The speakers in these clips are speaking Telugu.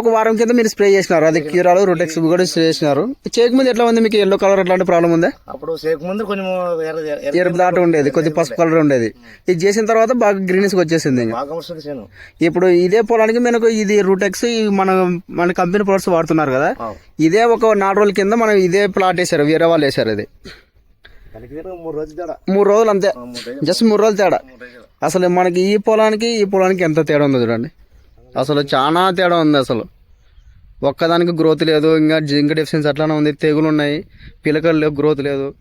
ఒక వారం కింద మీరు స్ప్రే చేసినారు. అది క్యూరాలు రొటెక్స్ కూడా స్ప్రే చేసినారు. చేయక ముందు ఎట్లా ఉంది మీకు ఎల్లో కలర్ అట్లాంటి ప్రాబ్లం ఉందా? అప్పుడు సేక ముందు కొంచెం ఎరుపు దాట ఉండేది కొద్ది పసుపు కలర్ ఉండేది. ఇది చేసిన తర్వాత బాగా గ్రీనిష్ వచ్చేసింది ఇప్పుడు ఇదే పొలానికి మనకు ఇది రూటెక్స్ మన మన కంపెనీ ప్రొడక్ట్స్ వాడుతున్నారు కదా. ఇదే ఒక నాలుగు రోజుల కింద మనం ఇదే ప్లాట్ వేసారు వేరే వాళ్ళు వేసారు దీనికి మూడు రోజులు అంతే. జస్ట్ మూడు రోజులు. తేడా. అసలు మనకి ఈ పొలానికి ఈ పొలానికి ఎంత తేడా ఉందో చూడండి. అసలు చాలా తేడా ఉంది అసలు. ఒక్కదానికి గ్రోత్ లేదు ఇంకా జింక్ డెఫిషియన్స్ అట్లానే ఉంది తెగులు ఉన్నాయి పిలకలు లేవు గ్రోత్ లేదు.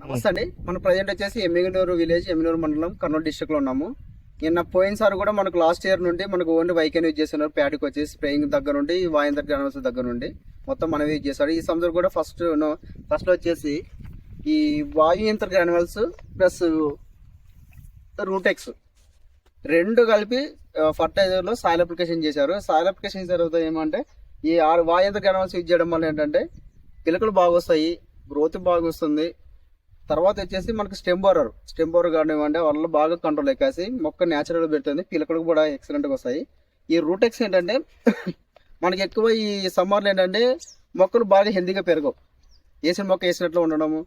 నమస్తే అండి. మన ప్రజెంట్ వచ్చేసి ఎమ్మిగనూరు విలేజ్ ఎమ్మిగనూరు మండలం కర్నూలు డిస్టిక్లో ఉన్నాము. నిన్న పోయినసారి కూడా మనకు లాస్ట్ ఇయర్ నుండి మనకు ఓన్లీ వైకెన్ యూజ్ చేస్తున్నారు. ప్యాడ్కి వచ్చి స్ప్రేయింగ్ దగ్గర నుండి వాయిందర్ గ్రానల్స్ దగ్గర నుండి. మొత్తం మనం యూజ్ చేస్తారు. ఈ సంవత్సరం కూడా ఫస్ట్ ఫస్ట్ వచ్చేసి ఈ వాయు యంత్ర గ్రానువల్స్ ప్లస్ రూటెక్స్ రెండు కలిపి ఫర్టైజర్లో సాయిల్ అప్లికేషన్ చేశారు. సాయిల్ అప్లికేషన్ తర్వాత ఏమంటే ఈ ఆరు వాయంత్ర గ్రానువల్స్ యూజ్ చేయడం వల్ల ఏంటంటే పిలకలు బాగా వస్తాయి గ్రోత్ బాగా వస్తుంది తర్వాత వచ్చేసి మనకి స్టెమ్ బోరర్ స్టెమ్ బోరర్ కానివ్వండి వాళ్ళ బాగా కంట్రోల్ ఎక్కేసి మొక్క న్యాచురల్గా పెడుతుంది పిలకలు కూడా ఎక్సలెంట్గా వస్తాయి. ఈ రూటెక్స్ ఏంటంటే మనకి ఎక్కువ ఈ సమ్మర్లో ఏంటంటే మొక్కలు బాగా హెల్తీగా పెరగవు. వేసిన మొక్క వేసినట్లు ఉండడము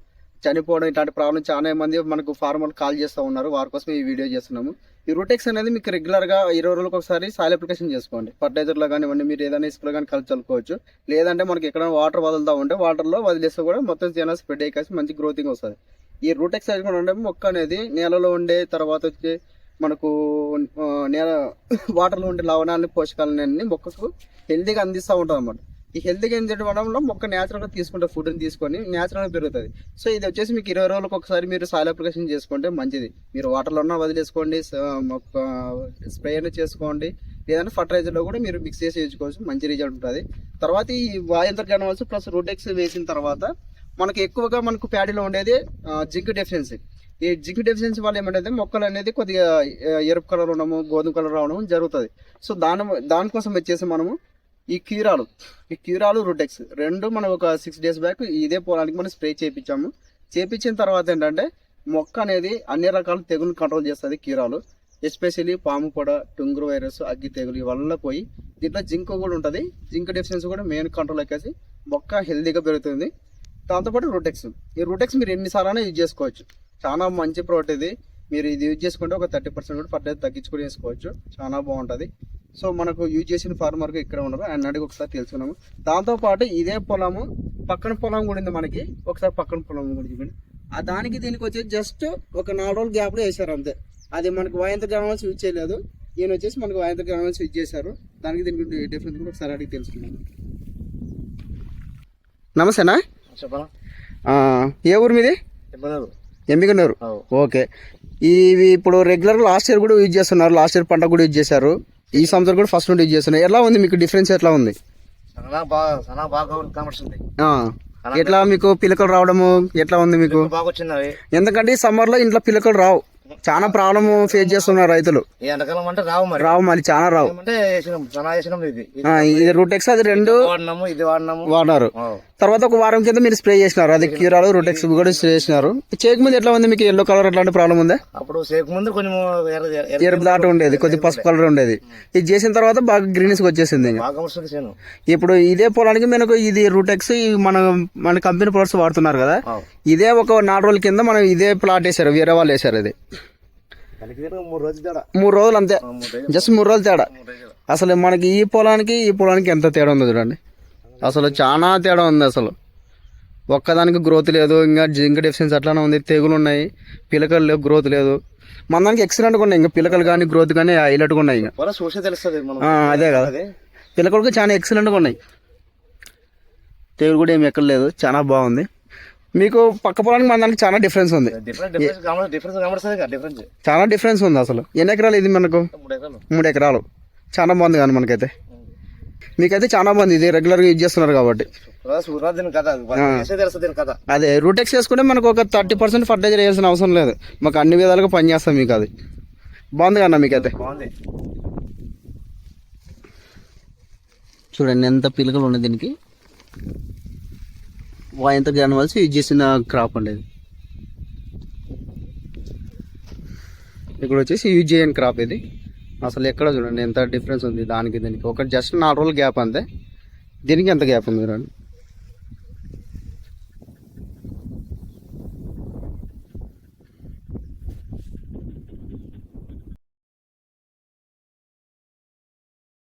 చనిపోవడం ఇట్లాంటి ప్రాబ్లమ్ చాలా మంది మనకు ఫార్మర్ కాల్ చేస్తూ ఉన్నారు. వారి కోసం ఈ వీడియో చేస్తున్నాము. ఈ రూటెక్స్ అనేది మీకు రెగ్యులర్గా ఇరవై రోజులకు ఒకసారి సాయిల్ అప్లికేషన్ చేసుకోండి. ఫర్టిలైజర్లో కానివ్వండి మీరు ఏదైనా ఇసుకలో కానీ కలిసి చల్లుకోవచ్చు. లేదంటే మనకి ఎక్కడైనా వాటర్ వదులుతూ ఉంటే వాటర్లో వదిలేస్తే కూడా మొత్తం జనా స్ప్రెడ్ అయ్యేసి మంచి గ్రోతింగ్ వస్తుంది. ఈ రూటెక్స్ అనేది ఉండే మొక్క అనేది నేలలో ఉండే తర్వాత వచ్చి మనకు నేల వాటర్లో ఉండే లవణాలని పోషకాలని మొక్కకు హెల్తీగా అందిస్తూ ఉంటుంది అన్నమాట ఈ హెల్త్ గేమ్ వల్ల మొక్క న్యాచురల్గా తీసుకుంటే ఫుడ్ని తీసుకొని న్యాచురల్గా పెరుగుతుంది. సో ఇది వచ్చేసి మీకు ఇరవై రోజులకు ఒకసారి మీరు సాయిల్ అప్లికేషన్ చేసుకుంటే మంచిది. మీరు వాటర్లో ఉన్న వదిలేసుకోండి మొక్క స్ప్రే అయినా చేసుకోండి లేదంటే ఫర్టిలైజర్లో కూడా మీరు మిక్స్ చేసి వేసుకోవచ్చు మంచి రిజల్ట్ ఉంటుంది. తర్వాత ఈ వాయంత్ర గణవల్స్ ప్లస్ రూటెక్స్ వేసిన తర్వాత మనకు ఎక్కువగా మనకు ప్యాడీలో ఉండేది జింక్ డెఫిషియన్సీ ఈ జింక్ డెఫిషియన్సీ వల్ల ఏమంటే మొక్కలు అనేది కొద్దిగా ఎరుపు కలర్ ఉండము గోధుమ కలర్ రావడం జరుగుతుంది. సో దాని దానికోసం వచ్చేసి మనము ఈ క్యూరాలు ఈ క్యూరాలు రూటెక్స్ రెండు మనం ఒక సిక్స్ డేస్ బ్యాక్ ఇదే పొలానికి మనం స్ప్రే చేయించాము చేయించిన తర్వాత ఏంటంటే మొక్క అనేది అన్ని రకాల తెగులు కంట్రోల్ చేస్తుంది కీరాలు. ఎస్పెషల్లీ పాము పొడ టుంగురు వైరస్ అగ్గి తెగులు ఇవల్ల పోయి దీంట్లో జింక్ కూడా ఉంటుంది. జింక్ డెఫిషియన్సీ కూడా మెయిన్ కంట్రోల్ ఎక్కేసి మొక్క హెల్దీగా పెరుగుతుంది. దాంతోపాటు రూటెక్స్ ఈ రూటెక్స్ మీరు ఎన్నిసార్లు యూజ్ చేసుకోవచ్చు. చాలా మంచి ప్రోడక్ట్ ఇది. మీరు ఇది యూజ్ చేసుకుంటే ఒక థర్టీ పర్సెంట్ కూడా ఫర్టిలైజర్ తగ్గించుకొని వేసుకోవచ్చు. చాలా బాగుంటుంది. సో మనకు యూజ్ చేసిన ఫార్మర్కి ఇక్కడ ఉండదు ఆయన అడిగి ఒకసారి తెలుసుకున్నాము దాంతోపాటు ఇదే పొలము పక్కన పొలం కూడా ఉంది మనకి. ఒకసారి పక్కన పొలం కూడా చూడండి. ఆ దానికి దీనికి వచ్చి జస్ట్ ఒక నాలుగు రోజులు గ్యాప్లో వేసారు అంతే. అది మనకు వాయంత్ర గ్రామాల్స్ యూజ్ చేయలేదు. ఈయన వచ్చేసి మనకు వాయంత్ర గ్రామాల్స్ యూజ్ చేశారు. దానికి దీనికి డిఫరెన్స్ కూడా ఒకసారి అడిగి తెలుసుకున్నాము నమస్తేనా చెప్పనా? ఆ, ఏ ఊరు మీది? ఎంపికన్నారు ఓకే. ఇవి ఇప్పుడు రెగ్యులర్ లాస్ట్ ఇయర్ కూడా యూజ్ చేస్తున్నారు. లాస్ట్ ఇయర్ పంట కూడా యూజ్ చేశారు. ఈ సంవత్సరం కూడా ఫస్ట్ నుండి యూజ్ చేస్తున్నారు. ఎలా ఉంది మీకు డిఫరెన్స్ ఎట్లా ఉంది? ఎట్లా మీకు పిలకలు రావడము ఎట్లా ఉంది మీకు? ఎందుకంటే ఈ సమ్మర్లో ఇంట్లో పిలకలు రావు. చాలా ప్రాబ్లమ్ ఫేస్ చేస్తున్నారు రైతులు. ఎండాకాలం అంటే రావు మరి. రావు మళ్ళీ చాలా రావు. అంటే ఇది. ఇది ఇది రూటెక్స్ అది రెండు వాడినాము ఇది వాడినాము. వాడినారు. ఆ. తర్వాత ఒక వారం కింద మీరు స్ప్రే చేసినారు. అది క్యూరాలు రూటెక్స్ కూడా స్ప్రే చేసినారు. చేయక ముందు ఎట్లా ఉంది మీకు? ఎల్లో కలర్ అట్లాంటి ప్రాబ్లం ఉందా? అప్పుడు ముందు కొంచెం ఎరుపు దాట ఉండేది కొద్ది పసుపు కలర్ ఉండేది. ఇది చేసిన తర్వాత బాగా గ్రీనిష్ వచ్చేసింది ఇప్పుడు ఇదే పొలానికి మనకు ఇది రూటెక్స్ మన మన కంపెనీ ప్రొడక్ట్స్ వాడుతున్నారు కదా. ఇదే ఒక నాలుగు రోజుల కింద మనం ఇదే ప్లాట్ వేసారు వేరే వాళ్ళు వేసారు ఇది. దీనికి మూడు రోజులు అంతే. జస్ట్ మూడు రోజులు తేడా. అసలు మనకి ఈ పొలానికి ఈ పొలానికి ఎంత తేడా ఉందో చూడండి. అసలు చాలా తేడా ఉంది అసలు. ఒక్కదానికి గ్రోత్ లేదు ఇంకా జింక్ డెఫిషియన్స్ అట్లానే ఉంది తెగులు ఉన్నాయి పిలకలు లేవు గ్రోత్ లేదు. మన దానికి ఎక్సలెంట్గా ఉన్నాయి ఇంకా పిలకలు కానీ గ్రోత్ కానీ హైలైట్గా ఉన్నాయి ఇంకా. అదే కదా. అదే. పిల్లకొడుకు చాలా ఎక్సలెంట్గా ఉన్నాయి. తెగులు కూడా ఏమి ఎక్కడ లేదు చాలా బాగుంది. మీకు పక్క పొలానికి మన దానికి చాలా డిఫరెన్స్ ఉంది. డిఫరెంట్ డిఫరెన్స్ కనబడ డిఫరెన్స్ కనబడుతుంది కదా డిఫరెన్స్ చాలా డిఫరెన్స్ ఉంది అసలు. ఎన్ని ఎకరాలు ఇది మనకు? మూడు ఎకరాలు. చాలా బాగుంది కానీ మనకైతే. మీకైతే చాలా బాగుంది. ఇది రెగ్యులర్గా యూజ్ చేస్తున్నారు కాబట్టి. అదే రూటెక్స్ చేసుకుంటే మనకు ఒక థర్టీ పర్సెంట్ ఫర్టిలైజర్ వేయాల్సిన అవసరం లేదు. మాకు అన్ని విధాలుగా పనిచేస్తాం మీకు అది. బాగుంది కన్నా మీకైతే? చూడండి ఎంత పిలకలు ఉన్నాయి దీనికి. ఎంత జానవల్స్ యూజ్ చేసిన క్రాప్ అండి ఇది. ఇక్కడ వచ్చేసి యూజ్ చేయని క్రాప్ ఇది. అసలు ఎక్కడ చూడండి ఎంత డిఫరెన్స్ ఉంది దానికి దీనికి. ఒకటి జస్ట్ నాలుగు రోజులు గ్యాప్ అంతే. దీనికి ఎంత గ్యాప్ ఉంది చూడండి.